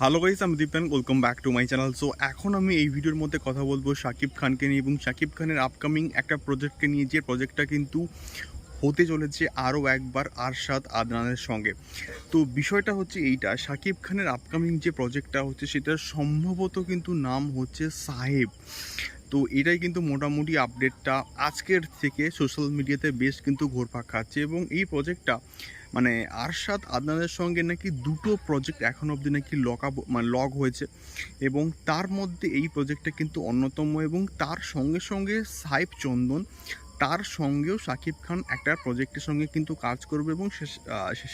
Hello guys আমি Dipen welcome back to my channel so এখন আমি এই ভিডিওর মধ্যে কথা বলব শাকিব খানকে নিয়ে এবং শাকিব খানের আপকামিং একটা প্রজেক্টকে নিয়ে। যে প্রজেক্টটা কিন্তু হতে চলেছে আরও একবার আরশাদ আদনানের সঙ্গে। তো বিষয়টা হচ্ছে এইটা শাকিব খানের আপকামিং যে প্রজেক্টটা হচ্ছে, সেটার সম্ভবত কিন্তু নাম হচ্ছে সাহেব। তো এটাই কিন্তু মোটামুটি আপডেটটা আজকের থেকে সোশ্যাল মিডিয়াতে বেশ কিন্তু ঘোরপাক খাচ্ছে এবং এই প্রজেক্টটা মানে আরশাদ আদনানের সঙ্গে নাকি দুটো প্রজেক্ট এখন অবধি নাকি লক আপ মানে লগ হয়েছে এবং তার মধ্যে এই প্রজেক্টটা কিন্তু অন্যতম এবং তার সঙ্গে সঙ্গে সাহেব চন্দন, তার সঙ্গেও শাকিব খান একটা প্রজেক্টের সঙ্গে কিন্তু কাজ করবে এবং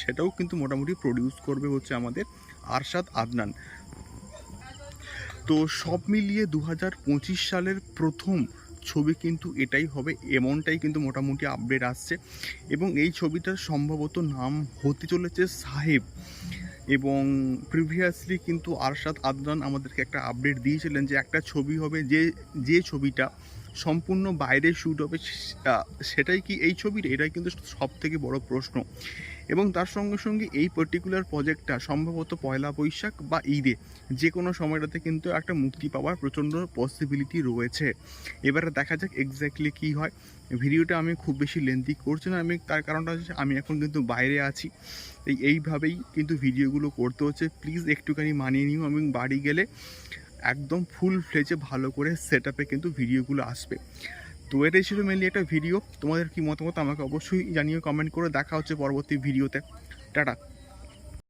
সেটাও কিন্তু মোটামুটি প্রডিউস করবে হচ্ছে আমাদের আরশাদ আদনান। তো সব মিলিয়ে দু হাজার পঁচিশ সালের প্রথম ছবি কিন্তু এটাই হবে, এমনটাই কিন্তু মোটামুটি আপডেট আসছে। এবং এই ছবিটার সম্ভবত নাম হতে চলেছে সাহেব। এবং প্রিভিয়াসলি কিন্তু আরশাদ আদনান আমাদেরকে একটা আপডেট দিয়েছিলেন যে একটা ছবি হবে যে যে ছবিটা সম্পূর্ণ বাইরে শ্যুট হবে সেটাই কি এই ছবির? এটাই কিন্তু সব থেকে বড় প্রশ্ন। এবং তার সঙ্গে সঙ্গে এই পার্টিকুলার প্রজেক্টটা সম্ভবত পয়লা বৈশাখ বা ঈদে যে কোনো সময়টাতে কিন্তু একটা মুক্তি পাওয়ার প্রচণ্ড পসিবিলিটি রয়েছে। এবারে দেখা যাক এক্স্যাক্টলি কী হয়। ভিডিওটা আমি খুব বেশি লেন্থি করছি না। আমি তার কারণটা হচ্ছে আমি এখন কিন্তু বাইরে আছি। এই, এইভাবেই কিন্তু ভিডিওগুলো করতে হচ্ছে। প্লিজ একটুখানি মানিয়ে নিও আমি বাড়ি গেলে একদম ফুল ফ্লেজে ভালো করে সেট কিন্তু ভিডিওগুলো আসবে। তো এটাই ছিল মেনলি একটা ভিডিও তোমাদের কি মতামত আমাকে অবশ্যই জানিয়ে কমেন্ট করে দেখা হচ্ছে পরবর্তী ভিডিওতে টাটা।